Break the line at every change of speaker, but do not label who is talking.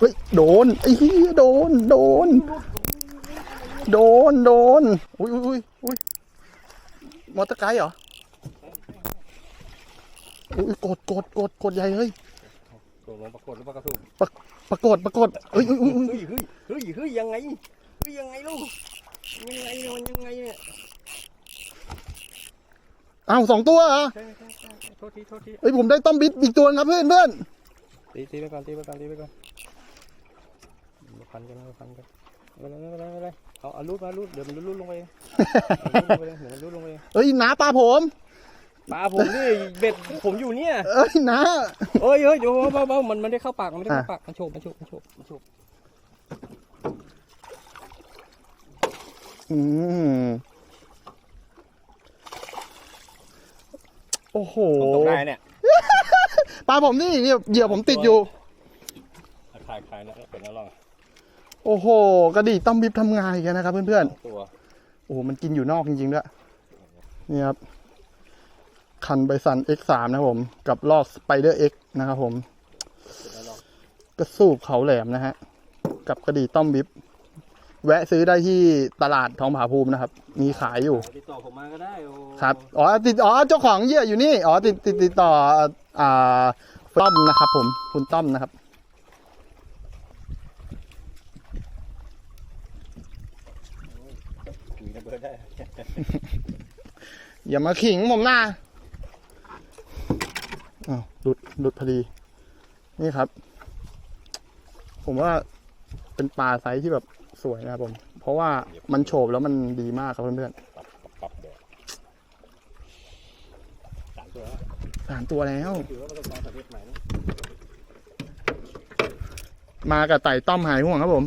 เฮ้ยโดนไอ้เหี้ยโดน โดน โดน โดนอุ้ยอุ้ยอุ้ยอุ้ยมอเตอร์ไกด์เหรอ อุ้ยกดกดกดกดใหญ่เฮ้ย
ตกลงปรากฏหรือปรากฏถูก
ปรากฏปรากฏเฮ้ยอุ้ยอุ้ยอุ้ย
เฮ้ยเฮ้ยเฮ้ยเฮ้ยยังไงเฮ้ยยังไงลูกยังไงเนี่ยมันยังไงเนี่ย
อ้าวสองตัวเหรอ
ใช่ใช่ใช่โทษทีโทษที
เฮ้ยผมได้ต้อมบิดอีกตัวนึงครับเพื่อนเพื่อน
ตีตีไปก่อนตีไปก่อนตีไปก่อน มาพันกันมาพันกันไม่เป็นไรไม่เป็นไรไม่เป็นไรเอาเอารูดมารูดเดี๋ยวมันรูดลงไปเองเอารูดลงไปเองเดี๋ยวมันรูดลงไปเอง
เฮ้ยน้าปลาผม
ปลาผมนี่เบ็ดผมอยู่เนี่ย
เอ้ยน้า
เอ้ยเอ้ยเดี๋ยวเบาเบามันมันได้เข้าปากมันไม่ได้เข้าปากมันโฉบมันโฉบมันโฉบมันโฉบ
อืมโอ้โห
ตกได้เนี่ย
ปลาผมนี่เหยื่อเหยื่อผมติดอยู่
คลายคลายนะเป็นแล้วลอง
โอ้โห กระดี่ต้อมบิบทำงานอีกแล้วนะครับ เพื่อน
ตัว
ๆ โอ้โห มันกินอยู่นอกจริงๆด้วย นี่ครับ คันไบซัน X3 นะครับผม กับลอก Spider X นะครับผม กระสูบเขาแหลมนะฮะ กับกระดี่ต้อมบิบ แวะซื้อได้ที่ตลาดทองผาภูมินะครับ มีขายอยู่
ติดต่อผมมาก็ได้โอ้
ครับ อ๋อ ติด อ๋อ เจ้าของเหยื่ออยู่นี่ อ๋อ ติดติดติดต่อ อ่าต้อมนะครับผม คุณต้อมนะครับ
ระเบิดได้
อย่ามาขิงผมนะอ้าวหลุดหลุดพอดี นี่ครับ ผมว่าเป็นปลาไซส์ที่แบบสวยนะครับผม เพราะว่ามันโฉบแล้วมันดีมากครับเพื่อน
ปรับปรับเดี๋ยวสามตัวแล้ว
ๆสามตัวแล้ว
ถือว่าประสบความสำเร็จใหม่นะ
มากับไต่ต้อมหายห่วงครับผม